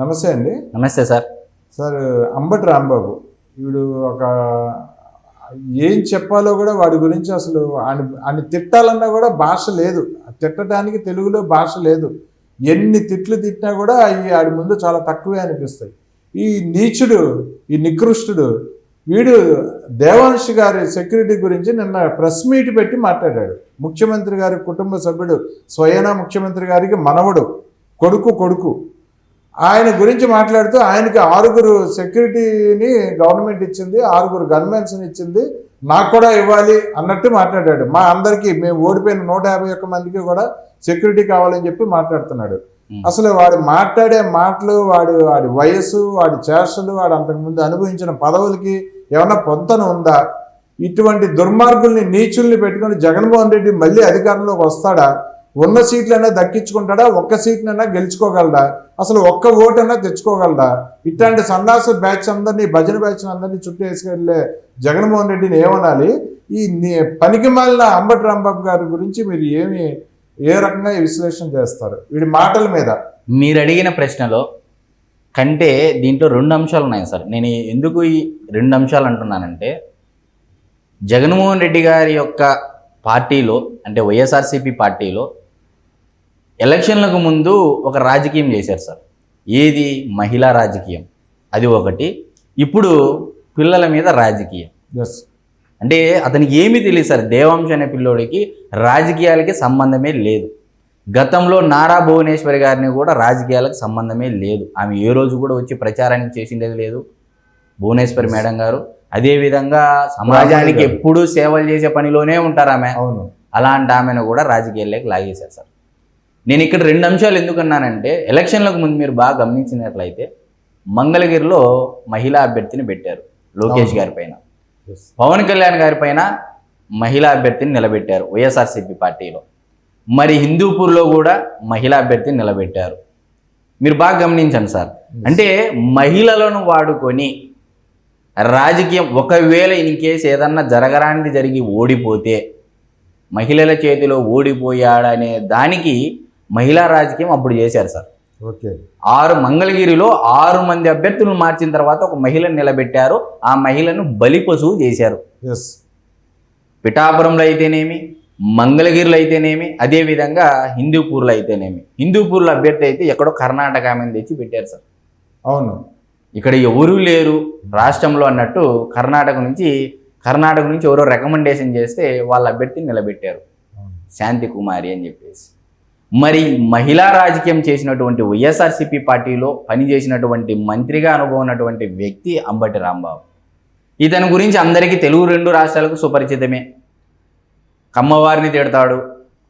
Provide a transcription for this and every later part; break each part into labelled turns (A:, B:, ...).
A: నమస్తే అండి.
B: నమస్తే సార్.
A: సార్ అంబటి రాంబాబు వీడు ఒక ఏం చెప్పాలో కూడా వాడి గురించి అసలు ఆయన ఆయన తిట్టాలన్నా కూడా భాష లేదు. తిట్టడానికి తెలుగులో భాష లేదు. ఎన్ని తిట్లు తిట్టినా కూడా అవి ఆడి ముందు చాలా తక్కువే అనిపిస్తాయి. ఈ నీచుడు ఈ నికృష్టుడు వీడు దేవాంశ్ గారి సెక్యూరిటీ గురించి నిన్న ప్రెస్ మీట్ పెట్టి మాట్లాడాడు. ముఖ్యమంత్రి గారి కుటుంబ సభ్యుడు స్వయనా ముఖ్యమంత్రి గారికి మనవడు కొడుకు కొడుకు. ఆయన గురించి మాట్లాడుతూ ఆయనకి ఆరుగురు సెక్యూరిటీని గవర్నమెంట్ ఇచ్చింది ఆరుగురు గన్మెన్స్ని ఇచ్చింది. నాకు కూడా ఇవ్వాలి అన్నట్టు మాట్లాడాడు. మా అందరికీ మేము ఓడిపోయిన నూట యాభై ఒక్క మందికి కూడా సెక్యూరిటీ కావాలని చెప్పి మాట్లాడుతున్నాడు. అసలు వాడు మాట్లాడే మాటలు వాడి వాడి వయస్సు వాడి చేష్టలు వాడు అంతకుముందు అనుభవించిన పదవులకి ఏమన్నా పొంతన ఉందా? ఇటువంటి దుర్మార్గుల్ని నీచుల్ని పెట్టుకొని జగన్మోహన్ రెడ్డి మళ్ళీ అధికారంలోకి వస్తాడా? ఉన్న సీట్లైనా దక్కించుకుంటాడా? ఒక్క సీట్నైనా గెలుచుకోగలడా? అసలు ఒక్క ఓటైనా తెచ్చుకోగలడా? ఇట్లాంటి సన్నాస బ్యాచ్ అందరినీ భజన బ్యాచ్ అందరినీ చుట్టూ వేసుకెళ్ళే జగన్మోహన్ రెడ్డిని ఏమనాలి? ఈ పనికి మాలిన అంబటి రాంబాబు గారి గురించి మీరు ఏమి ఏ రకంగా విశ్లేషణ చేస్తారు? వీడి మాటల మీద.
B: మీరు అడిగిన ప్రశ్నలో కంటే దీంట్లో రెండు అంశాలు ఉన్నాయి సార్. నేను ఎందుకు ఈ రెండు అంశాలు అంటున్నానంటే జగన్మోహన్ రెడ్డి గారి యొక్క పార్టీలో అంటే వైఎస్ఆర్సీపీ పార్టీలో ఎలక్షన్లకు ముందు ఒక రాజకీయం చేశారు సార్. ఏది? మహిళా రాజకీయం. అది ఒకటి. ఇప్పుడు పిల్లల మీద రాజకీయం.
A: ఎస్
B: అంటే అతనికి ఏమీ తెలియదు సార్. దేవాంశ అనే పిల్లోడికి రాజకీయాలకి సంబంధమే లేదు. గతంలో నారా భువనేశ్వరి గారిని కూడా రాజకీయాలకు సంబంధమే లేదు. ఆమె ఏ రోజు కూడా వచ్చి ప్రచారానికి చేసిండేది లేదు. భువనేశ్వరి మేడం గారు. అదేవిధంగా సమాజానికి. ఎప్పుడూ సేవలు చేసే పనిలోనే ఉంటారు ఆమె.
A: అవును.
B: అలాంటి ఆమెను కూడా రాజకీయాల్లోకి లాగేశారు సార్. నేను ఇక్కడ రెండు అంశాలు ఎందుకన్నానంటే ఎలక్షన్లకు ముందు మీరు బాగా గమనించినట్లయితే మంగళగిరిలో మహిళా అభ్యర్థిని పెట్టారు లోకేష్. గారి పైన పవన్ కళ్యాణ్ గారి పైన మహిళా అభ్యర్థిని నిలబెట్టారు వైఎస్ఆర్సీపీ పార్టీలో. మరి హిందూపూర్లో కూడా మహిళా అభ్యర్థిని నిలబెట్టారు. మీరు బాగా గమనించండి సార్. అంటే మహిళలను వాడుకొని రాజకీయం ఒకవేళ ఇన్ కేసు ఏదన్నా జరగరానిది జరిగి ఓడిపోతే మహిళల చేతిలో ఓడిపోయాడనే దానికి మహిళా రాజకీయం అప్పుడు చేశారు సార్.
A: ఓకే.
B: ఆరు మంగళగిరిలో ఆరు మంది అభ్యర్థులను మార్చిన తర్వాత ఒక మహిళను నిలబెట్టారు. ఆ మహిళను బలి పశువు చేశారు. పిఠాపురంలో అయితేనేమి మంగళగిరిలో అయితేనేమి అదేవిధంగా హిందూపూర్లో అయితేనేమి. హిందూపూర్లో అభ్యర్థి అయితే ఎక్కడో కర్ణాటక ఆమెను తెచ్చి పెట్టారు సార్.
A: అవును.
B: ఇక్కడ ఎవరూ లేరు రాష్ట్రంలో అన్నట్టు కర్ణాటక నుంచి కర్ణాటక నుంచి ఎవరో రికమెండేషన్ చేస్తే వాళ్ళ అభ్యర్థిని నిలబెట్టారు. శాంతి కుమారి అని చెప్పేసి. మరి మహిళా రాజకీయం చేసినటువంటి వైఎస్ఆర్సీపీ పార్టీలో పనిచేసినటువంటి మంత్రిగా అనుభవం ఉన్నటువంటి వ్యక్తి అంబటి రాంబాబు. ఇతని గురించి అందరికీ తెలుగు రెండు రాష్ట్రాలకు సుపరిచితమే. కమ్మవారిని తిడతాడు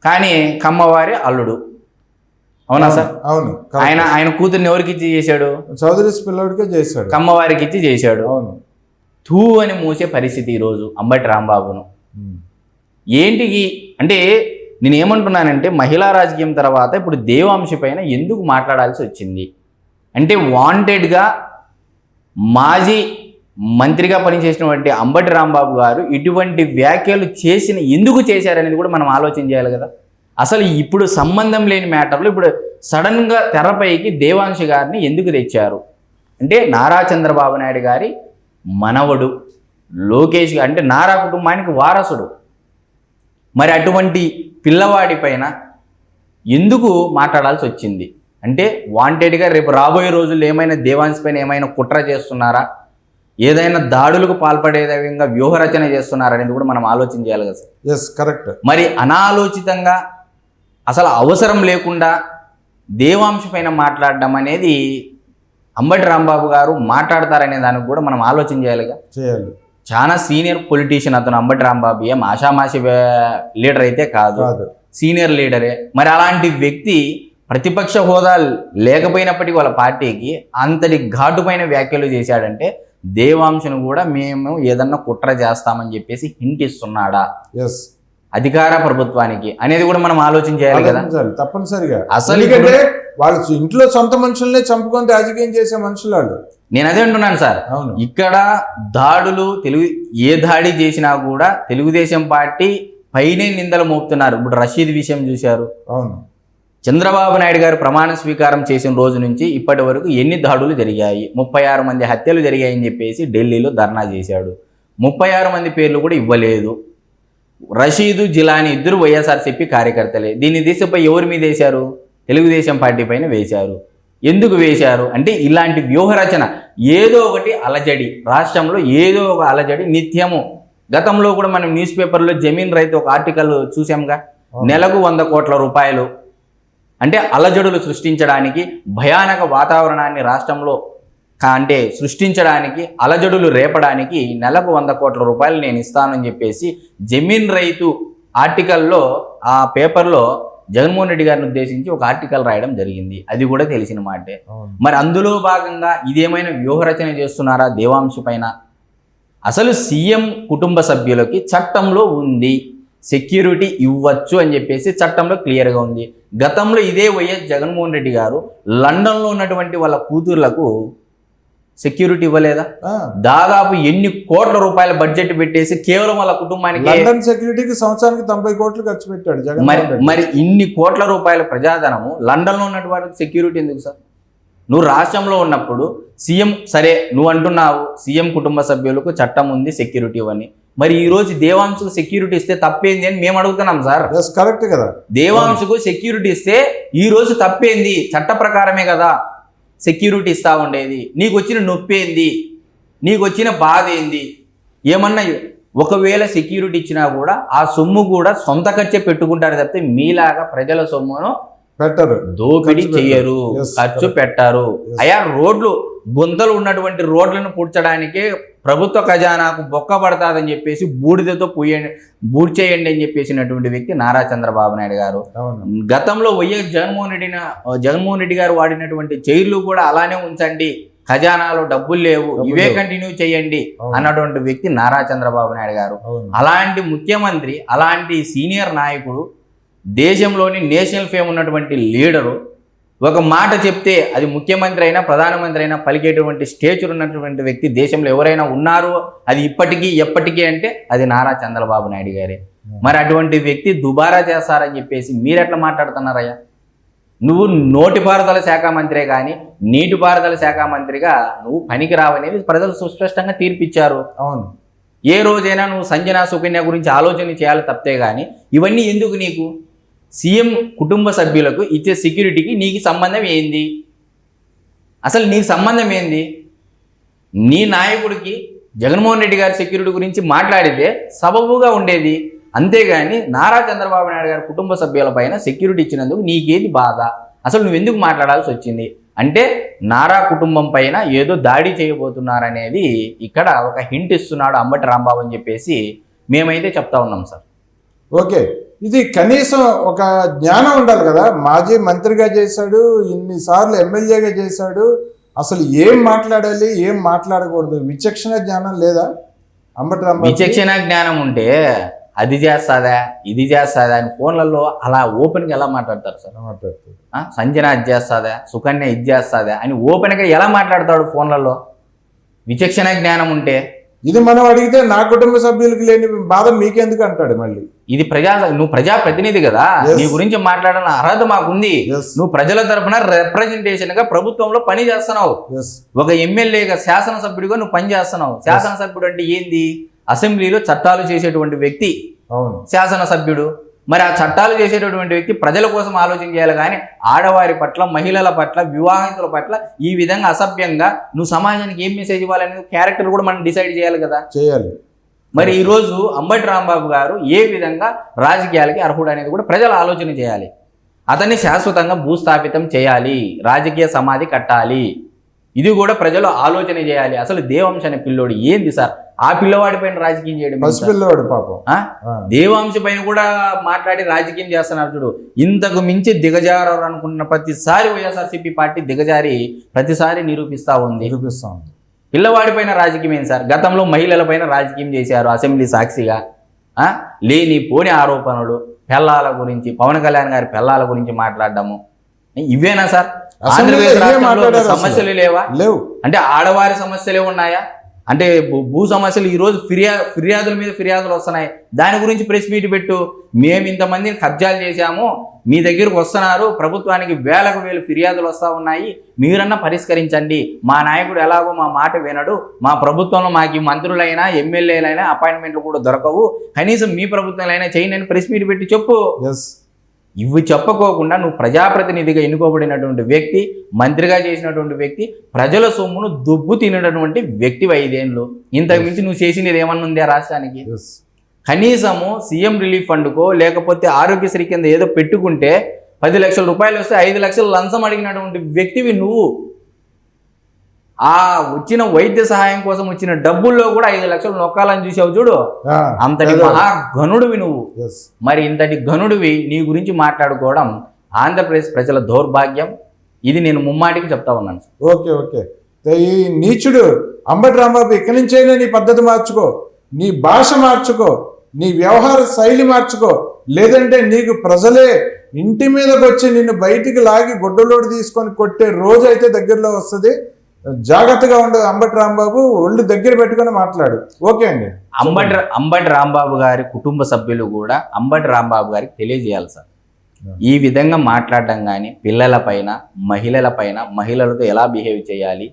B: కానీ కమ్మవారి అల్లుడు. అవునా సార్?
A: అవును
B: ఆయన ఆయన కూతుర్ని ఎవరికి ఇచ్చి చేశాడు?
A: చౌదరి పిల్లడికే చేశాడు.
B: కమ్మవారికి ఇచ్చి చేశాడు.
A: అవును.
B: థూ అని మూసే పరిస్థితి ఈరోజు అంబటి రాంబాబును. ఏంటికి అంటే నేను ఏమంటున్నానంటే మహిళా రాజకీయం తర్వాత ఇప్పుడు దేవాంశ పైన ఎందుకు మాట్లాడాల్సి వచ్చింది? అంటే వాంటెడ్గా మాజీ మంత్రిగా పనిచేసినటువంటి అంబటి రాంబాబు గారు ఇటువంటి వ్యాఖ్యలు చేసిన ఎందుకు చేశారనేది కూడా మనం ఆలోచన చేయాలి కదా. అసలు ఇప్పుడు సంబంధం లేని మ్యాటర్లు ఇప్పుడు సడన్గా తెరపైకి దేవాంశ గారిని ఎందుకు తెచ్చారు? అంటే నారా చంద్రబాబు నాయుడు గారి మనవడు లోకేష్ అంటే నారా కుటుంబానికి వారసుడు. మరి అటువంటి పిల్లవాడి పైన ఎందుకు మాట్లాడాల్సి వచ్చింది? అంటే వాంటెడ్గా రేపు రాబోయే రోజుల్లో ఏమైనా దేవాంశ్ పైన ఏమైనా కుట్ర చేస్తున్నారా? ఏదైనా దాడులకు పాల్పడే విధంగా వ్యూహరచన చేస్తున్నారా అనేది కూడా మనం ఆలోచన చేయాలి కదా సార్.
A: ఎస్ కరెక్ట్
B: మరి అనాలోచితంగా అసలు అవసరం లేకుండా దేవాంశ పైన మాట్లాడడం అనేది అంబటి రాంబాబు గారు మాట్లాడతారనే దానికి కూడా మనం ఆలోచన చేయాలిగా.
A: చేయాలి.
B: చాలా సీనియర్ పొలిటీషియన్ అతను అంబటి రాంబాబు ఏం ఆషామాషి లీడర్ అయితే కాదు. సీనియర్ లీడరే మరి అలాంటి వ్యక్తి ప్రతిపక్ష హోదా లేకపోయినప్పటికీ వాళ్ళ పార్టీకి అంతటి ఘాటుపైన వ్యాఖ్యలు చేశాడంటే దేవాంశను కూడా మేము ఏదన్నా కుట్ర చేస్తామని చెప్పేసి హింట్ ఇస్తున్నాడా?
A: ఎస్
B: అధికార ప్రభుత్వానికి అనేది కూడా మనం ఆలోచన చేయాలి కదా.
A: తప్పనిసరిగా.
B: అసలు
A: వాళ్ళు ఇంట్లో సొంత మనుషుల్నే చంపుకొని రాజకీయం చేసే మనుషులు వాళ్ళు.
B: నేను అదే అంటున్నాను సార్. ఇక్కడ దాడులు తెలుగు ఏ దాడి చేసినా కూడా తెలుగుదేశం పార్టీ పైనే నిందలు మోపుతున్నారు. ఇప్పుడు రషీద్ విషయం చూశారు.
A: అవును.
B: చంద్రబాబు నాయుడు గారు ప్రమాణ స్వీకారం చేసిన రోజు నుంచి ఇప్పటి వరకు ఎన్ని దాడులు జరిగాయి? ముప్పై ఆరు మంది హత్యలు జరిగాయని చెప్పేసి ఢిల్లీలో ధర్నా చేశాడు. ముప్పై ఆరు మంది పేర్లు కూడా ఇవ్వలేదు. రషీదు జిలాని ఇద్దరు వైఎస్ఆర్సీపీ కార్యకర్తలే. దీన్ని దిశపై ఎవరి మీద వేశారు? తెలుగుదేశం పార్టీ పైన వేశారు. ఎందుకు వేశారు? అంటే ఇలాంటి వ్యూహరచన. ఏదో ఒకటి అలజడి. రాష్ట్రంలో ఏదో ఒక అలజడి నిత్యము. గతంలో కూడా మనం న్యూస్ పేపర్లో జమీన్ రైతు ఒక ఆర్టికల్ చూసాంగా? నెలకు వంద కోట్ల రూపాయలు. అంటే అలజడులు సృష్టించడానికి భయానక వాతావరణాన్ని రాష్ట్రంలో అంటే సృష్టించడానికి అలజడులు రేపడానికి నెలకు వంద కోట్ల రూపాయలు నేను ఇస్తానని చెప్పేసి జమీన్ రైతు ఆర్టికల్లో ఆ పేపర్లో జగన్మోహన్ రెడ్డి గారిని ఉద్దేశించి ఒక ఆర్టికల్ రాయడం జరిగింది. అది కూడా తెలిసిన మాటే. మరి అందులో భాగంగా ఇదేమైనా వ్యూహరచన చేస్తున్నారా దేవాంశ పైన? అసలు సీఎం కుటుంబ సభ్యులకి చట్టంలో ఉంది. సెక్యూరిటీ ఇవ్వచ్చు అని చెప్పేసి చట్టంలో క్లియర్గా ఉంది. గతంలో ఇదే వైఎస్ జగన్మోహన్ రెడ్డి గారు లండన్లో ఉన్నటువంటి వాళ్ళ కూతుర్లకు సెక్యూరిటీ ఇవ్వలేదా? దాదాపు ఎన్ని కోట్ల రూపాయల బడ్జెట్ పెట్టేసి కేవలం వాళ్ళ కుటుంబానికి
A: లండన్ సెక్యూరిటీకి సంవత్సరానికి తొంభై కోట్లు ఖర్చు పెట్టాడు
B: మరి మరి ఇన్ని కోట్ల రూపాయల ప్రజాధనము లండన్లో ఉన్నటువంటి సెక్యూరిటీ ఎందుకు సార్? నువ్వు రాష్ట్రంలో ఉన్నప్పుడు సీఎం సరే నువ్వు అంటున్నావు సీఎం కుటుంబ సభ్యులకు చట్టం ఉంది సెక్యూరిటీ ఇవ్వని. మరి ఈ రోజు దేవాంశకు సెక్యూరిటీ ఇస్తే తప్పేంది అని మేము అడుగుతున్నాం సార్.
A: కరెక్ట్ కదా.
B: దేవాంశకు సెక్యూరిటీ ఇస్తే ఈ రోజు తప్పేంది? చట్ట ప్రకారమే కదా. సెక్యూరిటీ ఇస్తా ఉండేది. నీకు వచ్చిన నొప్పి ఏంది? నీకు వచ్చిన బాధ ఏంది? ఏమన్నా ఒకవేళ సెక్యూరిటీ ఇచ్చినా కూడా ఆ సొమ్ము కూడా సొంత ఖర్చే పెట్టుకుంటారు తప్పితే మీలాగా ప్రజల సొమ్మును
A: పెట్టరు
B: దోపిడీ.
A: Yes,
B: ఖర్చు. పెట్టారు. అయా రోడ్లు గుంతలు ఉన్నటువంటి రోడ్లను పూడ్చడానికి ప్రభుత్వ ఖజానాకు బొక్క పడతాదని చెప్పేసి బూడిదతో పూయండి బూడ్ చేయండి అని చెప్పేసినటువంటి వ్యక్తి నారా చంద్రబాబు నాయుడు గారు గతంలో వైఎస్ జగన్మోహన్ రెడ్డి జగన్మోహన్ రెడ్డి గారు వాడినటువంటి చైర్లు కూడా అలానే ఉంచండి ఖజానాలో డబ్బులు లేవు ఇవే. కంటిన్యూ చేయండి. అన్నటువంటి వ్యక్తి నారా చంద్రబాబు నాయుడు గారు అలాంటి ముఖ్యమంత్రి అలాంటి సీనియర్ నాయకుడు దేశంలోని నేషనల్ ఫేమ్ ఉన్నటువంటి లీడరు ఒక మాట చెప్తే అది ముఖ్యమంత్రి అయినా ప్రధానమంత్రి అయినా పలికేటువంటి స్టేచర్ ఉన్నటువంటి వ్యక్తి దేశంలో ఎవరైనా ఉన్నారు అది ఇప్పటికీ ఎప్పటికీ అంటే అది నారా చంద్రబాబు నాయుడు గారే. మరి అటువంటి వ్యక్తి దుబారా చేస్తారని చెప్పేసి మీరు ఎట్లా మాట్లాడుతున్నారయ్యా? నువ్వు నోటిపారుదల శాఖ మంత్రే కానీ నీటిపారుదల శాఖ మంత్రిగా నువ్వు పనికి రావనేది ప్రజలు సుస్పష్టంగా తీర్పిచ్చారు.
A: అవును.
B: ఏ రోజైనా నువ్వు సంజన సుకన్య గురించి ఆలోచన చేయాలి తప్పితే కానీ ఇవన్నీ ఎందుకు నీకు? సీఎం కుటుంబ సభ్యులకు ఇచ్చే సెక్యూరిటీకి నీకు సంబంధం ఏంది? అసలు నీకు సంబంధం ఏంది? నీ నాయకుడికి జగన్మోహన్ రెడ్డి గారి సెక్యూరిటీ గురించి మాట్లాడితే సబబుగా ఉండేది. అంతేగాని నారా చంద్రబాబు నాయుడు గారి కుటుంబ సభ్యుల పైన సెక్యూరిటీ ఇచ్చినందుకు నీకేది బాధ? అసలు నువ్వు ఎందుకు మాట్లాడాల్సి వచ్చింది? అంటే నారా కుటుంబం పైన ఏదో దాడి చేయబోతున్నారనేది ఇక్కడ ఒక హింట్ ఇస్తున్నాడు అంబటి రాంబాబు అని చెప్పేసి మేమైతే చెప్తా ఉన్నాం సార్.
A: ఓకే. ఇది కనీసం ఒక జ్ఞానం ఉండాలి కదా. మాజీ మంత్రిగా చేశాడు ఇన్నిసార్లు ఎమ్మెల్యేగా చేశాడు. అసలు ఏం మాట్లాడాలి ఏం మాట్లాడకూడదు? విచక్షణ జ్ఞానం లేదా? అంబటి
B: విచక్షణ జ్ఞానం ఉంటే అది చేస్తాదా ఇది చేస్తాదా అని ఫోన్లలో అలా ఓపెన్గా ఎలా మాట్లాడతారు సార్?
A: మాట్లాడుతుంది
B: ఆ, సంజన అది చేస్తాదా సుకన్య ఇది చేస్తాదా అని ఓపెన్గా ఎలా మాట్లాడతాడు ఫోన్లలో? విచక్షణ జ్ఞానం ఉంటే
A: ఇది మనం అడిగితే నా కుటుంబ సభ్యులకి లేని బాధ మీకెందుకు అంటాడు మళ్ళీ?
B: ఇది ప్రజా నువ్వు ప్రజా ప్రతినిధి కదా. నీ గురించి మాట్లాడాలని అర్హత మాకుంది. నువ్వు ప్రజల తరపున రిప్రజెంటేషన్గా ప్రభుత్వంలో పని చేస్తున్నావు. ఒక ఎమ్మెల్యేగా శాసనసభ్యుడిగా నువ్వు పని చేస్తున్నావు. శాసనసభ్యుడు అంటే ఏంది? అసెంబ్లీలో చట్టాలు చేసేటువంటి వ్యక్తి.
A: అవును.
B: శాసనసభ్యుడు. మరి ఆ చట్టాలు చేసేటటువంటి వ్యక్తి ప్రజల కోసం ఆలోచన చేయాలి కానీ ఆడవారి పట్ల మహిళల పట్ల వివాహితుల పట్ల ఈ విధంగా అసభ్యంగా నువ్వు సమాజానికి ఏం మెసేజ్ ఇవ్వాలనేది క్యారెక్టర్ కూడా మనం డిసైడ్ చేయాలి కదా.
A: చేయాలి.
B: మరి ఈరోజు అంబటి రాంబాబు గారు ఏ విధంగా రాజకీయాలకి అర్హుడు అనేది కూడా ప్రజలు ఆలోచన చేయాలి. అతన్ని శాశ్వతంగా భూస్థాపితం చేయాలి రాజకీయ సమాధి కట్టాలి. ఇది కూడా ప్రజలు ఆలోచన చేయాలి. అసలు దేవంశ అనే పిల్లోడు ఏంది సార్? ఆ పిల్లవాడి పైన రాజకీయం చేయడం?
A: పసిపిల్లవాడు పాపం.
B: దేవాంశ పైన కూడా మాట్లాడి రాజకీయం చేస్తున్నారు చూడు. ఇంతకు మించి దిగజారు అనుకున్న ప్రతిసారి వైఎస్ఆర్సీపీ పార్టీ దిగజారి ప్రతిసారి నిరూపిస్తా ఉంది.
A: నిరూపిస్తా ఉంది.
B: పిల్లవాడి పైన రాజకీయం ఏంటి సార్? గతంలో మహిళల పైన రాజకీయం చేశారు అసెంబ్లీ సాక్షిగా. ఆ? లేని పోని ఆరోపణలు పెళ్ళాల గురించి పవన్ కళ్యాణ్ గారి పెళ్ళాల గురించి మాట్లాడడము. ఇవేనా సార్? ఆంధ్రప్రదేశ్. సమస్యలు లేవా?
A: లేవు.
B: అంటే ఆడవారి సమస్యలే ఉన్నాయా? అంటే భూ- సమస్యలు ఈరోజు ఫిర్యా ఫిర్యాదుల మీద ఫిర్యాదులు వస్తున్నాయి. దాని గురించి ప్రెస్ మీట్ పెట్టు. మేము ఇంతమందిని కబ్జాలు చేశాము. మీ దగ్గరకు వస్తున్నారు. ప్రభుత్వానికి వేలకు వేలు ఫిర్యాదులు వస్తూ ఉన్నాయి. మీరన్నా పరిష్కరించండి. మా నాయకుడు ఎలాగో మా మాట వినడు. మా ప్రభుత్వంలో మాకు మంత్రులైనా ఎమ్మెల్యేలైనా అపాయింట్మెంట్లు కూడా దొరకవు. కనీసం మీ ప్రభుత్వంలో చేయండి అని ప్రెస్ మీట్ పెట్టి చెప్పు.
A: ఎస్
B: ఇవి చెప్పకోకుండా నువ్వు ప్రజాప్రతినిధిగా ఎన్నుకోబడినటువంటి వ్యక్తి మంత్రిగా చేసినటువంటి వ్యక్తి ప్రజల సొమ్మును దుబ్బు తినటువంటి వ్యక్తి ఐదేళ్ళు. ఇంతకు మించి నువ్వు చేసినది ఏమన్నా ఉందా రాష్ట్రానికి? కనీసము సీఎం రిలీఫ్ ఫండ్కో లేకపోతే ఆరోగ్యశ్రీ కింద ఏదో పెట్టుకుంటే పది లక్షల రూపాయలు వస్తే ఐదు లక్షలు లంచం అడిగినటువంటి వ్యక్తివి నువ్వు. ఆ వచ్చిన వైద్య సహాయం కోసం వచ్చిన డబ్బుల్లో కూడా ఐదు లక్షలు నొక్కాలని చూసావు చూడు. అంతటి మహా ఘనుడివి నువ్వు. మరి ఇంతటి ఘనుడివి నీ గురించి మాట్లాడుకోవడం ఆంధ్రప్రదేశ్ ప్రజల దౌర్భాగ్యం. ఇది నేను ముమ్మాటికి చెప్తా ఉన్నాను.
A: Okay okay. ఈ నీచుడు అంబటి రాంబాబు ఇక్కడి నుంచైనా నీ పద్ధతి మార్చుకో. నీ భాష మార్చుకో. నీ వ్యవహార శైలి మార్చుకో. లేదంటే నీకు ప్రజలే ఇంటి మీదకి వచ్చి నిన్ను బయటికి లాగి గుడ్డలోడు తీసుకొని కొట్టే రోజు అయితే దగ్గరలో వస్తుంది. జాగ్రత్తగా ఉండదు అంబటి రాంబాబు ఒళ్ళు దగ్గర పెట్టుకొని మాట్లాడు. ఓకే అండి.
B: అంబటి అంబటి రాంబాబు గారి కుటుంబ సభ్యులు కూడా అంబటి రాంబాబు గారికి తెలియజేయాలి సార్. ఈ విధంగా మాట్లాడడం కానీ పిల్లల పైన మహిళల పైన మహిళలతో ఎలా బిహేవ్ చేయాలి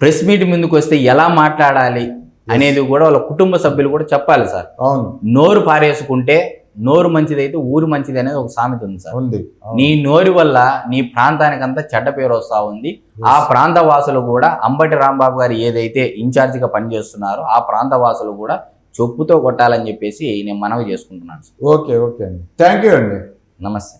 B: ప్రెస్ మీట్ ముందుకు వస్తే ఎలా మాట్లాడాలి అనేది కూడా వాళ్ళ కుటుంబ సభ్యులు కూడా చెప్పాలి సార్.
A: అవును.
B: నోరు పారేసుకుంటే నోరు మంచిదైతే ఊరు మంచిది అనేది ఒక సామెత ఉంది సార్.
A: ఉంది.
B: నీ నోరు వల్ల నీ ప్రాంతానికంతా చెడ్డ పేరు వస్తూ ఉంది. ఆ ప్రాంత వాసులు కూడా అంబటి రాంబాబు గారు ఏదైతే ఇన్ఛార్జిగా పనిచేస్తున్నారో ఆ ప్రాంత వాసులు కూడా చొప్పుతో కొట్టాలని చెప్పేసి నేను మనవి చేసుకుంటున్నాను సార్.
A: ఓకే ఓకే అండి. థ్యాంక్ యూ అండి.
B: నమస్తే.